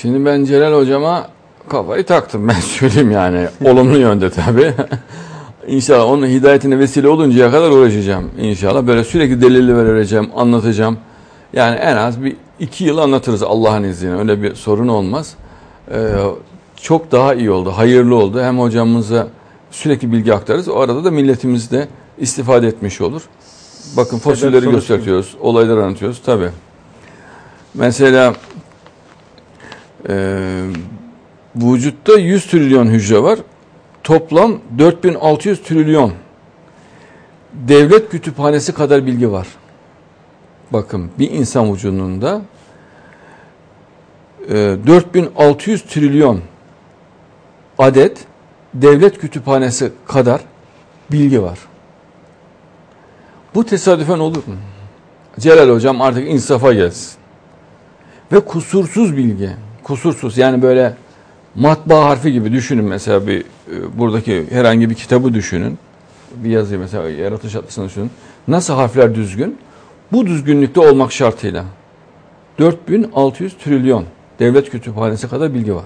Şimdi ben Celal hocama kafayı taktım ben söyleyeyim yani. Olumlu yönde tabii. İnşallah onun hidayetine vesile oluncaya kadar uğraşacağım inşallah. Böyle sürekli delili vereceğim, anlatacağım. Yani en az bir iki yıl anlatırız Allah'ın izniyle. Öyle bir sorun olmaz. Ee, çok daha iyi oldu, hayırlı oldu. Hem hocamıza sürekli bilgi aktarırız. O arada da milletimiz de istifade etmiş olur. Bakın fosilleri gösteriyoruz, olayları anlatıyoruz tabii. Mesela e, vücutta 100 trilyon hücre var. Toplam 4600 trilyon devlet kütüphanesi kadar bilgi var. Bakın bir insan vücudunda e, 4600 trilyon adet devlet kütüphanesi kadar bilgi var. Bu tesadüfen olur mu? Celal hocam artık insafa gelsin. Ve kusursuz bilgi. Kusursuz yani böyle matbaa harfi gibi düşünün mesela bir e, buradaki herhangi bir kitabı düşünün. Bir yazıyı mesela yaratış atlısını düşünün. Nasıl harfler düzgün? Bu düzgünlükte olmak şartıyla 4600 trilyon devlet kütüphanesi kadar bilgi var.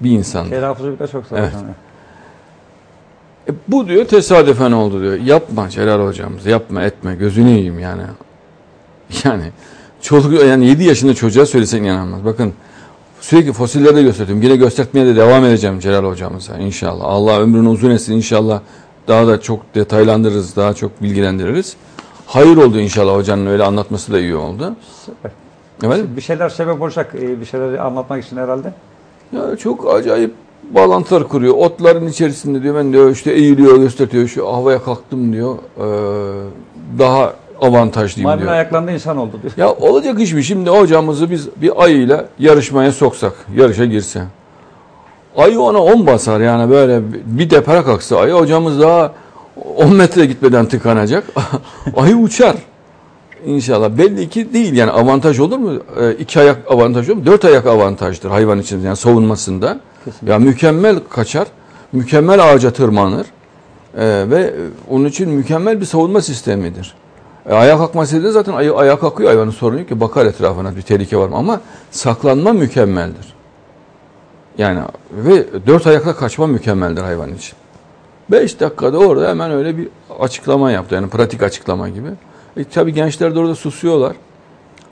Bir insanda. Telaffuzu bile çok zor. Evet. E, bu diyor tesadüfen oldu diyor. Yapma Celal hocamız yapma etme gözünü yiyeyim yani. Yani çoluk yani 7 yaşında çocuğa söylesen inanamaz. Bakın sürekli fosilleri de gösterdim. Yine göstermeye de devam edeceğim Celal hocamıza inşallah. Allah ömrünü uzun etsin inşallah. Daha da çok detaylandırırız, daha çok bilgilendiririz. Hayır oldu inşallah hocanın öyle anlatması da iyi oldu. Süper. Evet. Bir şeyler sebep olacak, e, bir şeyleri anlatmak için herhalde. Ya çok acayip bağlantılar kuruyor. Otların içerisinde diyor ben diyor işte eğiliyor gösteriyor şu havaya kalktım diyor. Ee, daha avantajlıyım Maymun diyor. ayaklandı insan oldu diyor. Ya olacak iş mi? Şimdi hocamızı biz bir ayıyla yarışmaya soksak, yarışa girse. Ayı ona 10 basar yani böyle bir depara kalksa ayı hocamız daha 10 metre gitmeden tıkanacak. ayı uçar. İnşallah. Belli ki değil yani avantaj olur mu? Ee, iki ayak avantaj olur mu? Dört ayak avantajdır hayvan için yani savunmasında. Kesinlikle. Ya mükemmel kaçar, mükemmel ağaca tırmanır Ee, ve onun için mükemmel bir savunma sistemidir. E, ayağa kalkması da zaten ayı ayağa kalkıyor hayvanın sorunu yok ki bakar etrafına bir tehlike var mı ama saklanma mükemmeldir. Yani ve dört ayakla kaçma mükemmeldir hayvan için. Beş dakikada orada hemen öyle bir açıklama yaptı yani pratik açıklama gibi. E, tabii gençler de orada susuyorlar.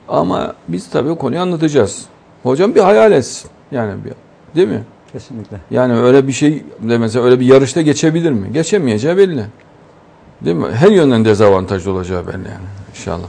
Ama biz tabii o konuyu anlatacağız. Hocam bir hayal etsin. Yani bir, değil mi? Kesinlikle. Yani öyle bir şey de mesela öyle bir yarışta geçebilir mi? Geçemeyeceği belli. Değil mi? Her yönden dezavantajlı olacağı belli yani inşallah.